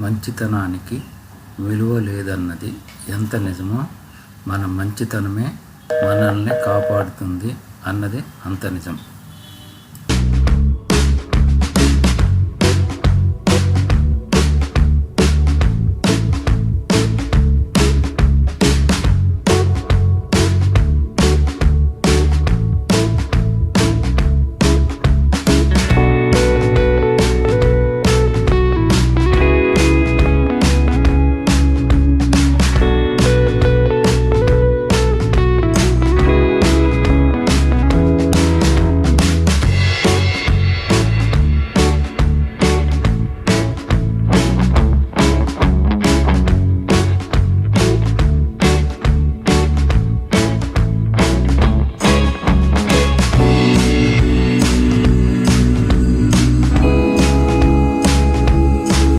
మంచితనానికి విలువ లేదన్నది ఎంత నిజమో మన మంచితనమే మనల్ని కాపాడుతుంది అన్నది అంత నిజం.